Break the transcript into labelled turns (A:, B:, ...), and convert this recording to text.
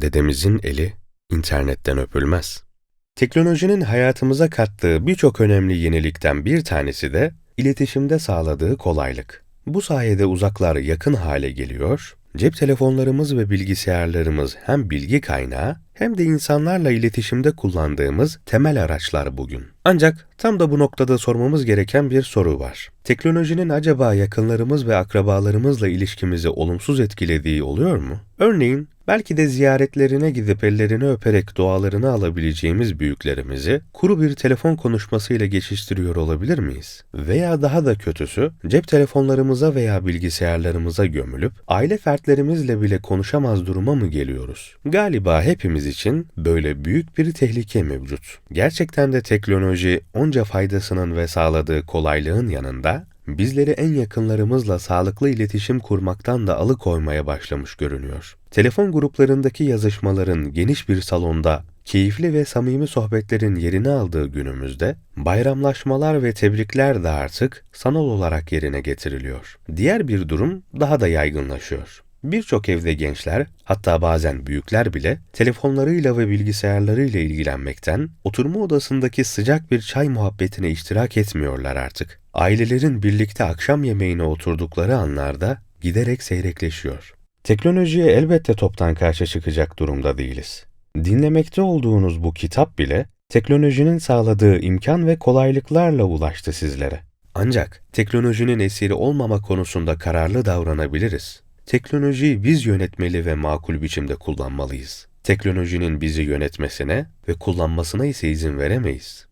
A: Dedemizin eli internetten öpülmez. Teknolojinin hayatımıza kattığı birçok önemli yenilikten bir tanesi de iletişimde sağladığı kolaylık. Bu sayede uzaklar yakın hale geliyor, cep telefonlarımız ve bilgisayarlarımız hem bilgi kaynağı hem de insanlarla iletişimde kullandığımız temel araçlar bugün. Ancak tam da bu noktada sormamız gereken bir soru var. Teknolojinin acaba yakınlarımız ve akrabalarımızla ilişkimizi olumsuz etkilediği oluyor mu? Örneğin belki de ziyaretlerine gidip ellerini öperek dualarını alabileceğimiz büyüklerimizi kuru bir telefon konuşmasıyla geçiştiriyor olabilir miyiz? Veya daha da kötüsü cep telefonlarımıza veya bilgisayarlarımıza gömülüp aile fertlerimizle bile konuşamaz duruma mı geliyoruz? Galiba hepimiz için böyle büyük bir tehlike mevcut. Gerçekten de teknoloji onca faydasının ve sağladığı kolaylığın yanında bizleri en yakınlarımızla sağlıklı iletişim kurmaktan da alıkoymaya başlamış görünüyor. Telefon gruplarındaki yazışmaların geniş bir salonda keyifli ve samimi sohbetlerin yerini aldığı günümüzde bayramlaşmalar ve tebrikler de artık sanal olarak yerine getiriliyor. Diğer bir durum daha da yaygınlaşıyor. Birçok evde gençler, hatta bazen büyükler bile telefonlarıyla ve bilgisayarlarıyla ilgilenmekten, oturma odasındaki sıcak bir çay muhabbetine iştirak etmiyorlar artık. Ailelerin birlikte akşam yemeğine oturdukları anlarda giderek seyrekleşiyor. Teknolojiye elbette toptan karşı çıkacak durumda değiliz. Dinlemekte olduğunuz bu kitap bile teknolojinin sağladığı imkan ve kolaylıklarla ulaştı sizlere. Ancak teknolojinin esiri olmama konusunda kararlı davranabiliriz. Teknolojiyi biz yönetmeli ve makul biçimde kullanmalıyız. Teknolojinin bizi yönetmesine ve kullanmasına ise izin veremeyiz.